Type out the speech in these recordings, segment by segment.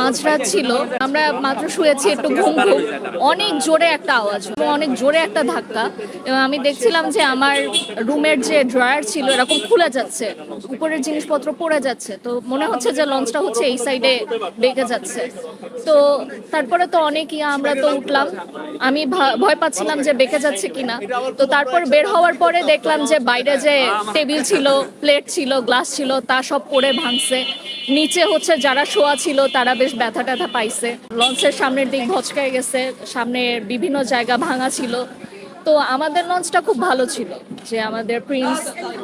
মাঝরাত ছিল, আমরা মাত্র শুয়েছি একটু ঘুম ঘুম। অনেক জোরে একটা আওয়াজ অনেক জোরে একটা ধাক্কা। এবং আমি দেখছিলাম যে আমার রুমের যে ড্রয়ার ছিল, এরকম খুলে যাচ্ছে, উপরের জিনিসপত্র পড়ে যাচ্ছে। তো মনে হচ্ছে যে লঞ্চটা হচ্ছে এই সাইডে বেঁকে যাচ্ছে। তো তারপরে তো অনেক ইয়া, আমরা তো উঠলাম। আমি ভয় পাচ্ছিলাম যে বেঁকে যাচ্ছে কিনা। তো তারপর বের হওয়ার পরে দেখলাম যে বাইরে যে টেবিল ছিল, প্লেট ছিল, গ্লাস ছিল, তা সব পড়ে ভাঙছে। নিচে হচ্ছে যারা শোয়া ছিল, তারা বেশ ব্যথা ট্যাথা পাইছে। লঞ্চের সামনের দিক ভচকায় গেছে, সামনে বিভিন্ন জায়গা ভাঙা ছিল। তো আমাদের লঞ্চটা খুব ভালো ছিল, যে আমাদের প্রিন্স,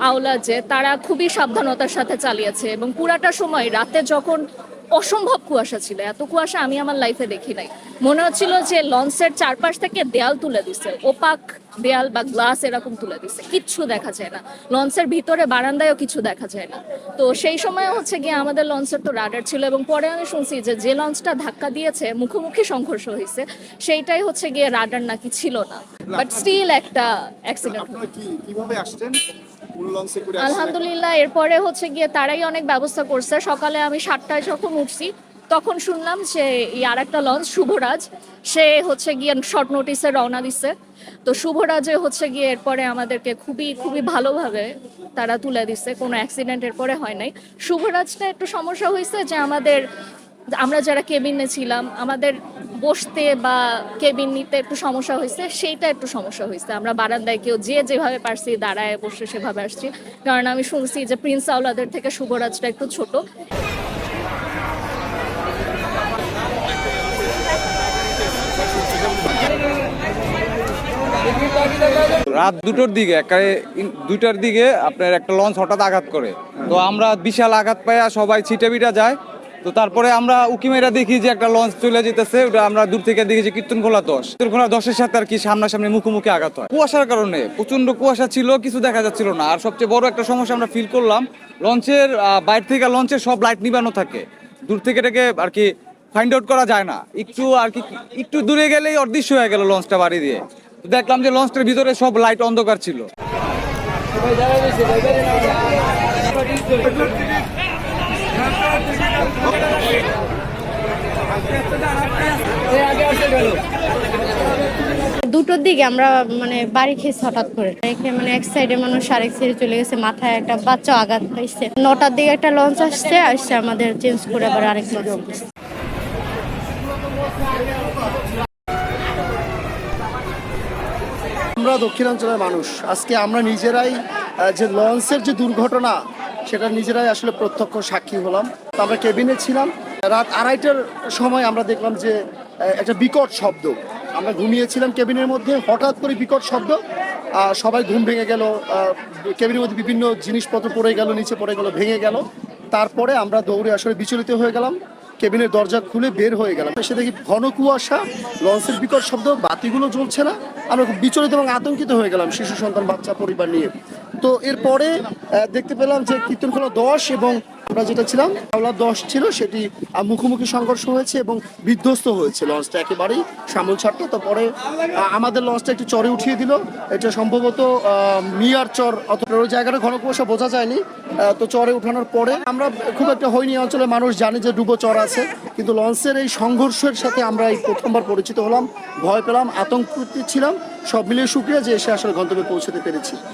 আওলা যে, তারা খুবই সাবধানতার সাথে চালিয়েছে এবং পুরাটা সময় রাতে যখন অসম্ভব কুয়াশা ছিল এত কুয়াশা আমি আমার লাইফে দেখি নাই। মনে হচ্ছিল যে লঞ্চের চারপাশ থেকে দেয়াল তুলে দিছে ওপাক দেয়াল বা গ্লাস এরকম তুলে দিছে কিচ্ছু দেখা যায় না। লঞ্চের ভিতরে বারান্দায়ও কিছু দেখা যায় না। তো সেই সময় হচ্ছে গিয়ে আমাদের লঞ্চের তো রাডার ছিল এবং পরে আমি শুনছি যে যে লঞ্চটা ধাক্কা দিয়েছে মুখোমুখি সংঘর্ষ হয়েছে সেইটাই হচ্ছে গিয়ে রাডার নাকি ছিল না। বাট স্টিল একটা অ্যাক্সিডেন্ট কীভাবে আসছেন? আলহামদুলিল্লাহ, এরপরে হচ্ছে গিয়ে তারাই অনেক ব্যবস্থা করছে। সকালে আমি সাতটায় যখন উঠছি, তখন শুনলাম যে আর একটা লঞ্চ, শুভরাজ, সে হচ্ছে গিয়ে শর্ট নোটিসে রওনা দিছে। তো শুভরাজে হচ্ছে গিয়ে এরপরে আমাদেরকে খুবই খুবই ভালোভাবে তারা তুলে দিচ্ছে কোনো অ্যাক্সিডেন্টের পরে হয় নাই। শুভরাজটা একটু সমস্যা হয়েছে যে আমাদের আমরা যারা কেবিনে ছিলাম, আমাদের বসতে বা কেবিন নিতে একটু সমস্যা হয়েছে, সেইটা একটু সমস্যা হয়েছে। আমরা বারান্দায় কেউ যে যেভাবে পারছি দাঁড়ায় বসে সেভাবে আসছি। কারণ আমি শুনছি যে প্রিন্স আওলাদের থেকে শুভরাজটা একটু ছোট। রাত দুটোর দিকে একেবারে ইন- দুইটার দিকে আপনার একটা লঞ্চ হঠাৎ আঘাত করে। তো আমরা বিশাল আঘাত পাইয়া সবাই ছিটে বিটা যায়। তো তারপরে আমরা উকিমেরা দেখি যে একটা লঞ্চ চলে যেতেছে ওটা আমরা দূর থেকে দেখি যে কীর্তনখোলা দশ। কীর্তনখোলা দশের সাথে আর কি সামনাসামনি মুখোমুখি আঘাত হয়। কুয়াশার কারণে প্রচণ্ড কুয়াশা ছিল, কিছু দেখা যাচ্ছিল না। আর সবচেয়ে বড় একটা সমস্যা আমরা ফিল করলাম, লঞ্চের বাইরে থেকে লঞ্চের সব লাইট নিবানো থাকে। দূর থেকে এটাকে আর কি ফাইন্ড আউট করা যায় না। একটু আর কি, একটু দূরে গেলেই অদৃশ্য হয়ে গেল লঞ্চটা বাড়ি দিয়ে। তো দেখলাম যে লঞ্চটার ভিতরে সব লাইট অন্ধকার ছিল। দুটোর দিকে আমরা মানে বাড়ি খেয়েছি হঠাৎ করে। মানে এক সাইডে মানুষ, আরেক সাইডে চলে গেছে, মাথায় একটা বাচ্চা আঘাত পাইছে। নটার দিকে একটা লঞ্চ আসছে আসছে আমাদের চেঞ্জ করে আবার আরেক লঞ্চ আমরা দক্ষিণাঞ্চলের মানুষ। আজকে আমরা নিজেরাই যে লঞ্চের যে দুর্ঘটনা সেটা নিজেরাই আসলে প্রত্যক্ষ সাক্ষী হলাম। আমরা কেবিনে ছিলাম। রাত আড়াইটার সময় আমরা দেখলাম যে একটা বিকট শব্দ। আমরা ঘুমিয়েছিলাম কেবিনের মধ্যে, হঠাৎ করে বিকট শব্দ সবাই ঘুম ভেঙে গেল কেবিনের মধ্যে বিভিন্ন জিনিসপত্র পড়ে গেল, নিচে পড়ে গেল, ভেঙে গেল। তারপরে আমরা দৌড়ে আসলে বিচলিত হয়ে গেলাম। কেবিনের দরজা খুলে বের হয়ে গেলাম। এসে দেখি ঘন কুয়াশা, লঞ্চের বিকট শব্দ, বাতিগুলো জ্বলছে না। আমরা বিচলিত এবং আতঙ্কিত হয়ে গেলাম, শিশু সন্তান, বাচ্চা, পরিবার নিয়ে। তো এরপরে দেখতে পেলাম যে কীর্তনখোলা দশ এবং আমরা যেটা ছিলাম, হাওলা দশ ছিল, সেটি মুখোমুখি সংঘর্ষ হয়েছে এবং বিধ্বস্ত হয়েছে লঞ্চটা একেবারেই সামল ছাড়তো। তারপরে আমাদের লঞ্চটা একটু চরে উঠিয়ে দিল। এটা সম্ভবত মিয়ার চর, অথবা ওই জায়গাটা ঘন কুয়াশা বোঝা যায়নি। তো চরে উঠানোর পরে আমরা খুব একটা হয়নি, অঞ্চলের মানুষ জানে যে ডুবো চর আছে, কিন্তু লঞ্চের এই সংঘর্ষের সাথে আমরা এই প্রথমবার পরিচিত হলাম, ভয় পেলাম, আতঙ্কিত ছিলাম। সব মিলিয়ে শুক্রিয়া যে এসে আসলে গন্তব্যে পৌঁছতে পেরেছি।